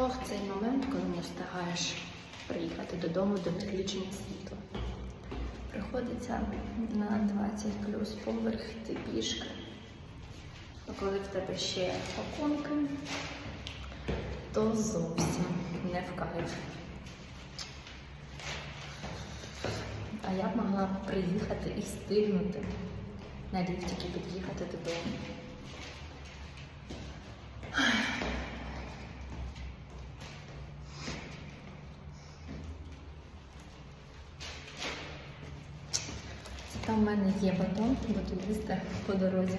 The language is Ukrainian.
Ох, цей момент, коли не встигаєш приїхати додому до відключення світла. Приходиться на 20 плюс поверх йти пішки. А коли в тебе ще пакунки, то зовсім не в кайф. А я б могла приїхати і встигнути на ліфтики під'їхати додому. Там в мене є батон, буду їсти по дорозі.